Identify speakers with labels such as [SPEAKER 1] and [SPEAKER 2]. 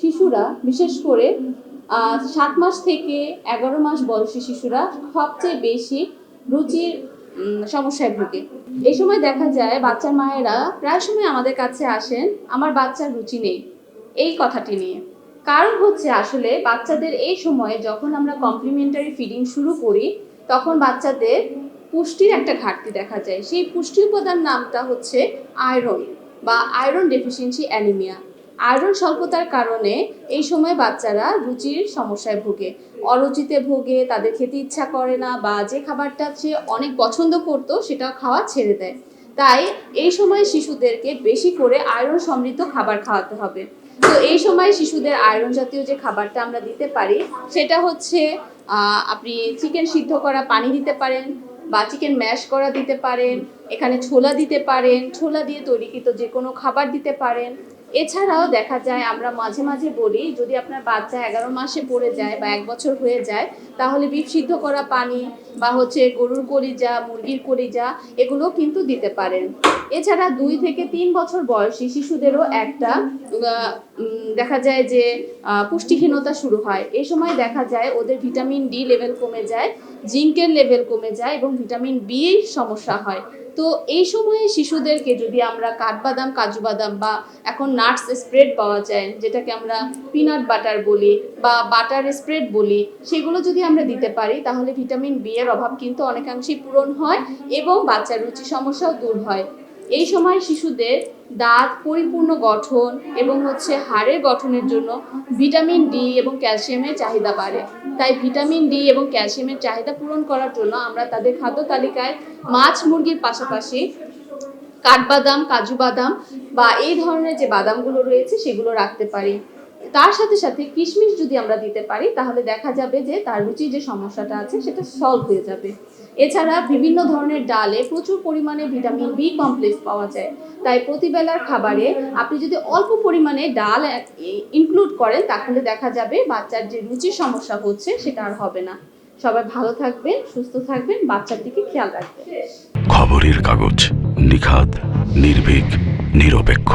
[SPEAKER 1] শিশুরা, বিশেষ করে সাত মাস থেকে এগারো মাস বয়সী শিশুরা সবচেয়ে বেশি রুচির সমস্যায় ভুগে। এই সময় দেখা যায় বাচ্চার মায়েরা প্রায় সময় আমাদের কাছে আসেন, আমার বাচ্চার রুচি নেই। এই কথাটি নিয়ে। কারণ হচ্ছে আসলে বাচ্চাদের এই সময়ে যখন আমরা কমপ্লিমেন্টারি ফিডিং শুরু করি, তখন বাচ্চাদের পুষ্টির একটা ঘাটতি দেখা যায়। সেই পুষ্টি উপাদান নামটা হচ্ছে আয়রন বা আয়রন ডেফিসিয়েন্সি অ্যানিমিয়া আয়রন স্বল্পতার কারণে এই সময় বাচ্চারা রুচির সমস্যায় ভোগে। অরুচিতে ভোগে, তাদের খেতে ইচ্ছা করে না বা যে খাবারটা সে অনেক পছন্দ করতো সেটা খাওয়া ছেড়ে দেয়। তাই এই সময় শিশুদেরকে বেশি করে আয়রন সমৃদ্ধ খাবার খাওয়াতে হবে। তো এই সময় শিশুদের আয়রন জাতীয় যে খাবারটা আমরা দিতে পারি, সেটা হচ্ছে আপনি চিকেন সিদ্ধ করা পানি দিতে পারেন বা চিকেন ম্যাশ করা দিতে পারেন এখানে ছোলা দিতে পারেন, ছোলা দিয়ে তৈরিকৃত যে কোনো খাবার দিতে পারেন। এছাড়াও দেখা যায়, আমরা মাঝে মাঝে বলি, যদি আপনার বাচ্চা এগারো মাসে পড়ে যায় বা এক বছর হয়ে যায়, তাহলে বিষ সিদ্ধ করা পানি বা হচ্ছে গরুর কলিজা, মুরগির কলিজা এগুলো কিন্তু দিতে পারেন। এছাড়া দুই থেকে তিন বছর বয়সী শিশুদেরও একটা দেখা যায় যে পুষ্টিহীনতা শুরু হয়। এই সময় দেখা যায় ওদের ভিটামিন ডি লেভেল কমে যায়, জিঙ্কের লেভেল কমে যায় এবং ভিটামিন বি সমস্যা হয়। তো এই সময়ে শিশুদেরকে যদি আমরা কাঠবাদাম কাজু বাদাম বা এখন নাটস স্প্রেড পাওয়া যায়, যেটাকে আমরা পিনাট বাটার বলি বা বাটার স্প্রেড বলি, সেগুলো যদি আমরা দিতে পারি, তাহলে ভিটামিন বি এর অভাব কিন্তু অনেকাংশেই পূরণ হয় এবং বাচ্চার রুচি সমস্যাও দূর হয়। এই সময় শিশুদের দাঁত পরিপূর্ণ গঠন এবং হচ্ছে হাড়ের গঠনের জন্য ভিটামিন ডি এবং ক্যালসিয়ামের চাহিদা বাড়ে। তাই ভিটামিন ডি এবং ক্যালসিয়ামের চাহিদা পূরণ করার জন্য আমরা তাদের খাদ্য তালিকায় মাছ মুরগির পাশাপাশি কাঠবাদাম, কাজু বাদাম বা এই ধরনের যে বাদামগুলো রয়েছে সেগুলো রাখতে পারি। তার সাথে সাথে কিশমিশ যদি আমরা দিতে পারি, তাহলে দেখা যাবে যে তার রুচির যে সমস্যাটা আছে, সেটা সলভ হয়ে যাবে। এছাড়া বিভিন্ন ধরনের ডালে প্রচুর পরিমাণে ভিটামিন বি কমপ্লেক্স পাওয়া যায়। তাই প্রতিবেলার খাবারে আপনি যদি অল্প পরিমাণে ডাল ইনক্লুড করেন, তাহলে দেখা যাবে বাচ্চার যে রুচির সমস্যা হচ্ছে, সেটা আর হবে না। সবাই ভালো থাকবেন, সুস্থ থাকবেন, বাচ্চার দিকে খেয়াল রাখবেন।
[SPEAKER 2] খবরের কাগজ নিখাত নির্ভীক, নিরপেক্ষ।